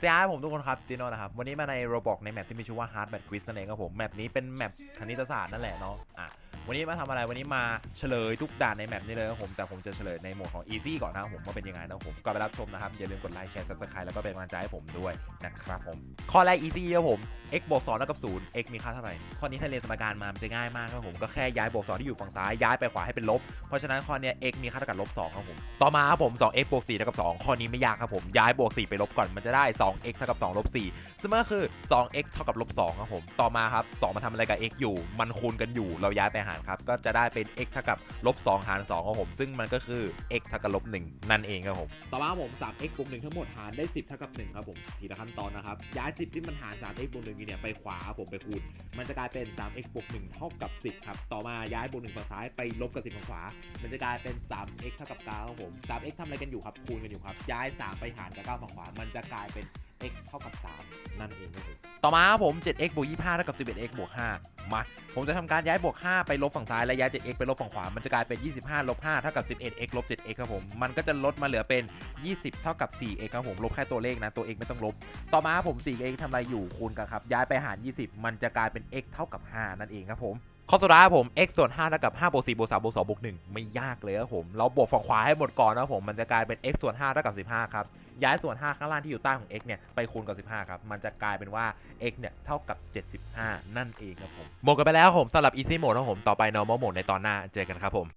สวัสดีผมทุกคนครับจีโน่นะครับ วันนี้มาในโรบอกในแมปที่มีชื่อว่า Hard Map Quiz นั่นเองครับผม แมปนี้เป็นแมปคณิตศาสตร์นั่นแหละเนาะอะ วันนี้มาทำอะไรวันนี้มาเฉลยทุกด่านในแมปนี้เลยครับผมแต่ผมจะเฉลยในโหมดของ Easy ก่อนนะครับผมว่าเป็นยังไงนะผมก่อนไปรับชมนะครับอย่าลืมกดไลค์แชร์ Subscribe แล้วก็เป็นกำลังใจให้ผมด้วยนะครับผมข้อแรก Easy ครับผม x บวก2เท่ากับ0 x มีค่าเท่าไหร่ข้อนี้ถ้าเรียนสมการมามันจะง่ายมากครับผมก็แค่ย้ายบวก2ที่อยู่ฝั่งซ้ายย้ายไปขวาให้เป็นลบเพราะฉะนั้นข้อนี้ x มีค่าเท่ากับลบ2ครับผมต่อมาครับผม 2x บวก4เท่ากับ 2 ข้อนี้ไม่ยากครับผมย้ายบวก4ไปลบก่อนมันจะได้ 2x เท่ากับ2ลบ4ซึ่งก็คือ 2x เท่ากับลบ2ครับผมต่อมาครับ2มาทำอะไรกับ x อยู่ มันคูณกันอยู่เราย้ายไปหารครับ ก็จะได้เป็น x เท่ากับลบ2หาร2ครับผม ซึ่งมันก็คือ x เท่ากับลบ1นั่นเองครับผม ต่อมาผม 3x บวก1ทั้งหมดหารได้ 10 เท่ากับ1ครับผม ทีละขั้นตอนนะครับ ย้าย 10 ที่มันหาร 3x บวก1เนี่ยไปขวาครับผมไปคูณ มันจะกลายเป็น 3x บวก1เท่ากับ 10 ครับ ต่อมาย้ายบวก1ฝั่งซ้ายไปลบกับ 10ฝั่งขวา มันจะกลายเป็น 3x เท่ากับ9ครับผม 3x ทำอะไรกันอยู่ครับ คูณกันอยู่ครับ ย้าย 3 ไปหารกับ9ฝั่งขวา มันจะกลายเป็น x เท่ากับ 3 นั่นเองครับผม ต่อมาผม 7x บวก25เท่ากับ 11x บวก5มาผมจะทำการย้ายบวก 5 ไปลบฝั่งซ้ายและย้าย 7x ไปลบฝั่งขวา มันจะกลายเป็น 25ลบ5เท่ากับ 11x ลบ 7x ครับผม มันก็จะลดมาเหลือเป็น 20 เท่ากับ 4x ครับผม ลบแค่ตัวเลขนะ ตัว x ไม่ต้องลบ ต่อมาผม 4x ทำอะไรอยู่คูณกันครับ ย้ายไปหาร 20 มันจะกลายเป็น x เท่ากับ 5 นั่นเองครับผม ข้อสุดท้ายผม x ส่วน5เท่ากับ5บวก4บวก3บวก2บวก1ไม่ยากเลยครับผม เราบวกฝั่งขวาให้หมดก่อนนะครับผมมันจะกลายเป็น x ส่วน5เท่ากับ15ครับย้ายส่วน 5 ข้างล่างที่อยู่ใต้ของ x เนี่ยไปคูณกับ 15 ครับ มันจะกลายเป็นว่า x เนี่ยเท่ากับ 75 นั่นเองครับผม หมดกันไปแล้วครับผมสำหรับ easy mode นะครับผม ต่อไป normal mode ในตอนหน้า เจอกันครับผม